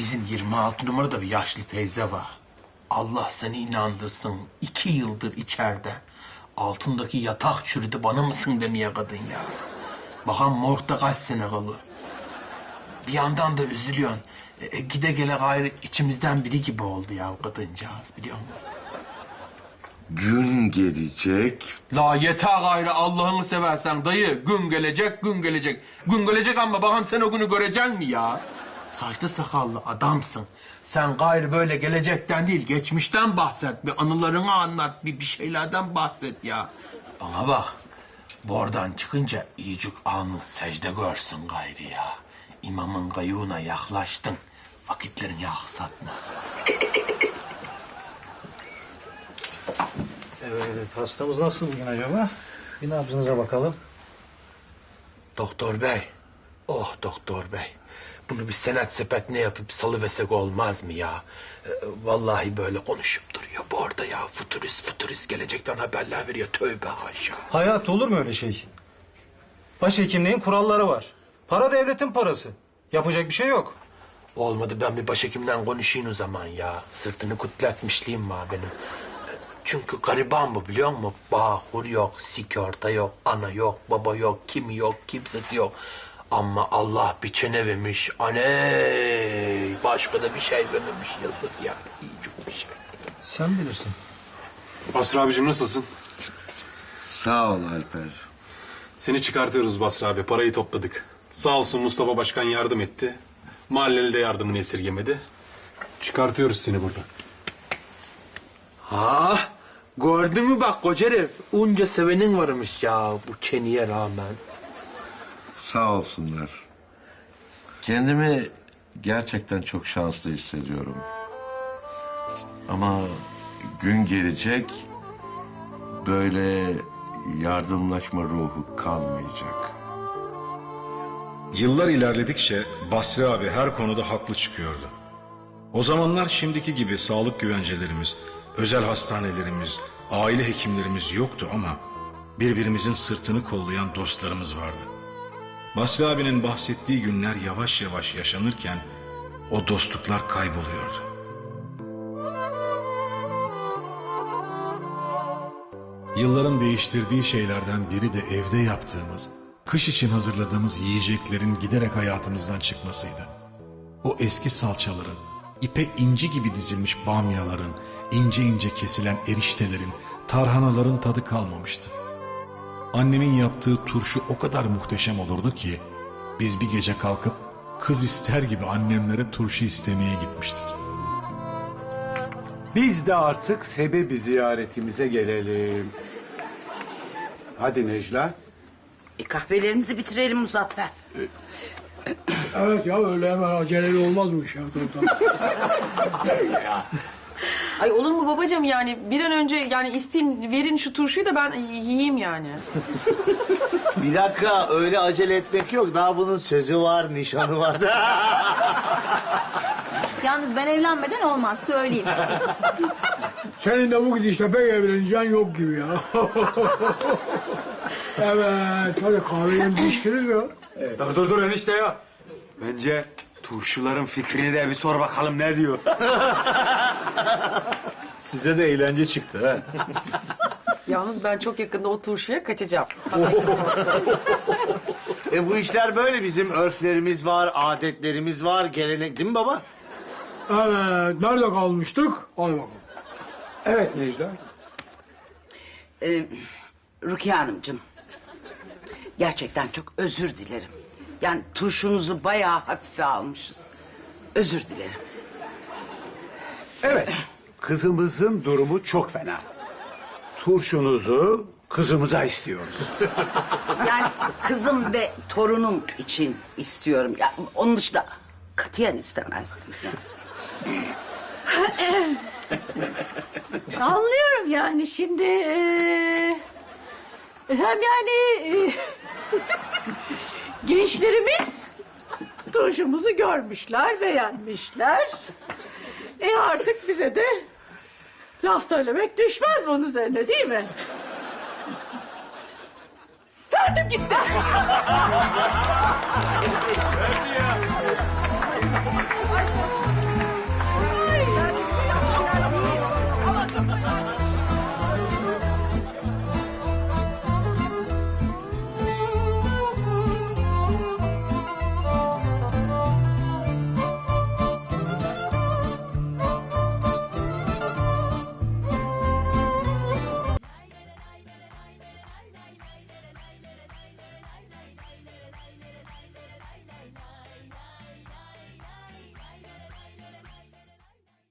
Bizim 26 numarada bir yaşlı teyze var. Allah seni inandırsın. iki yıldır içeride. Altındaki yatak çürüdü bana mısın demeye kadın ya. Bakan morgda kaç sene kalı. Bir yandan da üzülüyorsun. E, e, gide gele gayrı içimizden biri gibi oldu ya kadıncağız biliyor musun? Gün gelecek. La yeter gayrı Allah'ını seversen dayı. Gün gelecek, gün gelecek. Gün gelecek ama bakalım sen o günü göreceksin mi ya? Saçlı sakallı adamsın. Sen gayrı böyle gelecekten değil, geçmişten bahset. Bir anılarını anlat, bir, bir şeylerden bahset ya. Bana bak, bordan çıkınca iyicik alnı secde görsün gayrı ya. İmamın kayığına yaklaştın. Vakitlerini aksatma. Evet, hastamız nasıl bugün acaba? Bir nabzınıza bakalım. Doktor bey. Oh doktor bey. Bunu bir senet sepet ne yapıp salıversek olmaz mı ya? Ee, vallahi böyle konuşup duruyor bu arada ya. Futurist futurist gelecekten haberler veriyor. Tövbe haşa. Hayat olur mu öyle şey? Başhekimliğin kuralları var. Para devletin parası. Yapacak bir şey yok. Olmadı ben bir başhekimden konuşayım o zaman ya. Sırtını kutlatmışlığım var benim. Ee, Çünkü gariban bu biliyor musun? Bahur yok, sigorta yok, ana yok, baba yok, kimi yok, kimsesi yok. Ama Allah bir çene vermiş. Aney! Başka da bir şey vermemiş yazık ya. İyice bir şey. Sen bilirsin. Basri abicim nasılsın? Sağ ol Alper. Seni çıkartıyoruz Basri abi. Parayı topladık. Sağ olsun Mustafa Başkan yardım etti. Mahalleli de yardımını esirgemedi. Çıkartıyoruz seni buradan. Ha, gördün mü bak koca herif? Unca sevenin varmış ya bu çeniye rağmen. Sağ olsunlar. Kendimi gerçekten çok şanslı hissediyorum. Ama gün gelecek böyle yardımlaşma ruhu kalmayacak. Yıllar ilerledikçe Basri abi her konuda haklı çıkıyordu. O zamanlar şimdiki gibi sağlık güvencelerimiz, özel hastanelerimiz, aile hekimlerimiz yoktu ama birbirimizin sırtını kollayan dostlarımız vardı. Basri abinin bahsettiği günler yavaş yavaş yaşanırken o dostluklar kayboluyordu. Yılların değiştirdiği şeylerden biri de evde yaptığımız, kış için hazırladığımız yiyeceklerin giderek hayatımızdan çıkmasıydı. O eski salçaların, ipe inci gibi dizilmiş bamyaların, ince ince kesilen eriştelerin, tarhanaların tadı kalmamıştı. Annemin yaptığı turşu o kadar muhteşem olurdu ki, biz bir gece kalkıp kız ister gibi annemlere turşu istemeye gitmiştik. Biz de artık sebebi ziyaretimize gelelim. Hadi Necla. E kahvelerimizi bitirelim Muzaffer. Evet ya öyle hemen aceleli olmaz bu iş ya. Ay olur mu babacığım yani bir an önce yani isteyin verin şu turşuyu da ben yiyeyim yani. Bir dakika öyle acele etmek yok. Daha bunun sözü var, nişanı var. Yalnız ben evlenmeden olmaz söyleyeyim. Senin de bu gidişle pek evleneceğin yok gibi ya. evet hadi kahveyi değiştirir ya. Dur dur dur enişte ya. Bence turşuların fikrini de bir sor bakalım ne diyor. Size de eğlence çıktı ha. Yalnız ben çok yakında o turşuya kaçacağım. e bu işler böyle. Bizim örflerimiz var, adetlerimiz var, gelenek değil mi baba? Evet nerede kalmıştık? Hadi bakalım. Evet Necla. Ee, Rukiye Hanımcığım. Gerçekten çok özür dilerim. Yani turşunuzu bayağı hafife almışız. Özür dilerim. Evet. Kızımızın durumu çok fena. Turşunuzu kızımıza istiyoruz. Yani kızım ve torunum için istiyorum. Ya, onun dışında katiyen istemezdim. Anlıyorum yani şimdi. eee, hem yani gençlerimiz turşumuzu görmüşler, beğenmişler. E artık bize de laf söylemek düşmez bunun üzerine değil mi? Verdim gitti.